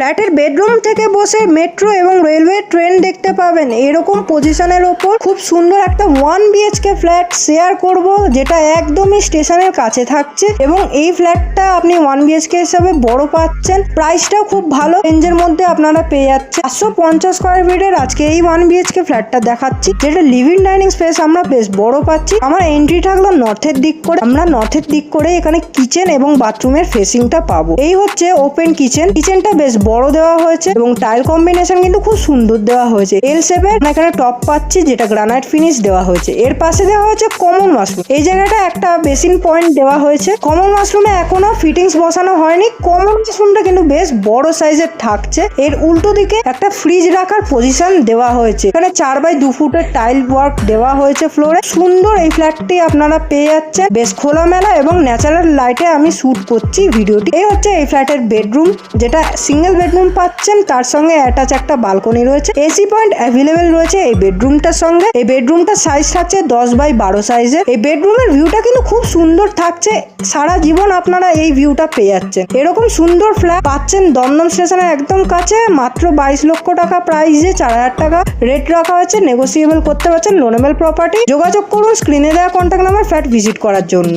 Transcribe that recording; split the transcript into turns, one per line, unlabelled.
ফ্ল্যাটের বেডরুম থেকে বসে মেট্রো এবং রেলওয়ে ট্রেন দেখতে পাবেন। এরকম পজিশনের ওপর খুব সুন্দর একটা ওয়ান বিএচকে ফ্ল্যাট শেয়ার করব, যেটা একদমই স্টেশনের কাছে থাকছে এবং এই ফ্ল্যাটটা আপনি ওয়ান বিএচকে হিসাবে বড় পাচ্ছেন। প্রাইসটাও খুব ভালো রেঞ্জের মধ্যে আপনারা পেয়ে যাচ্ছেন। চারশো পঞ্চাশ স্কোয়ার ফিটের আজকে এই ওয়ান বিএচকে ফ্ল্যাটটা দেখাচ্ছি, যেটা লিভিং ডাইনিং স্পেস আমরা বেশ বড় পাচ্ছি। আমার এন্ট্রি থাকল নর্থের দিক করে। আমরা নর্থের দিক করে এখানে কিচেন এবং বাথরুমের ফেসিংটা পাবো। এই হচ্ছে ওপেন কিচেন কিচেনটা বেশ বড় দেওয়া হয়েছে এবং টাইল কম্বিনেশন কিন্তু খুব সুন্দর দেওয়া হয়েছে। এল আমরা এখানে টপ পাচ্ছি, যেটা গ্রানাইট ফিনিশ দেওয়া হয়েছে। এর পাশে দেওয়া হয়েছে কমন মাশরুম এই জায়গাটা একটা বেসিন পয়েন্ট দেওয়া হয়েছে। কমন মাশরুমে এখনও ফিটিংস বসানো হয়নি। কমন মাশরুমটা কিন্তু বেশ বড় সাইজের থাকছে। এর উল্টো দিকে একটা ফ্রিজ রাখার পজিশন দেওয়া হয়েছে। এখানে চার বাই দু ফুটের টাইল ওয়ার্ক দেওয়া হয়েছে ফ্লোরে সুন্দর এই ফ্ল্যাটটি আপনারা পেয়ে যাচ্ছেন। বেশ খোলামেলা এবং ন্যাচারাল লাইটে আমি শুট করছি ভিডিওটি। এই হচ্ছে এই ফ্ল্যাটের বেডরুম যেটা সিঙ্গেল বেডরুম পাচ্ছেন, তার সঙ্গে অ্যাটাচ একটা বালকনি রয়েছে। এসি পয়েন্ট অ্যাভেলেবেল রয়েছে এই বেডরুমটার সঙ্গে। এই বেডরুমটার সাইজ থাকছে দশ বাই বারো সাইজের এই বেডরুমের ভিউটা কিন্তু খুব সুন্দর থাকছে। সারা জীবন আপনারা এই ভিউটা পেয়ে যাচ্ছেন। এরকম সুন্দর ফ্ল্যাট পাচ্ছেন দমদম স্টেশনের একদম কাছে, মাত্র বাইশ লক্ষ টাকা প্রাইসে চার হাজার টাকা রেট রাখা হয়েছে। নেগোসিয়েবল করতে পারছেন লোনেবল প্রপার্টি যোগাযোগ করুন স্ক্রিনে দেওয়া কন্ট্যাক্ট নাম্বার ফ্ল্যাট ভিজিট করার জন্য।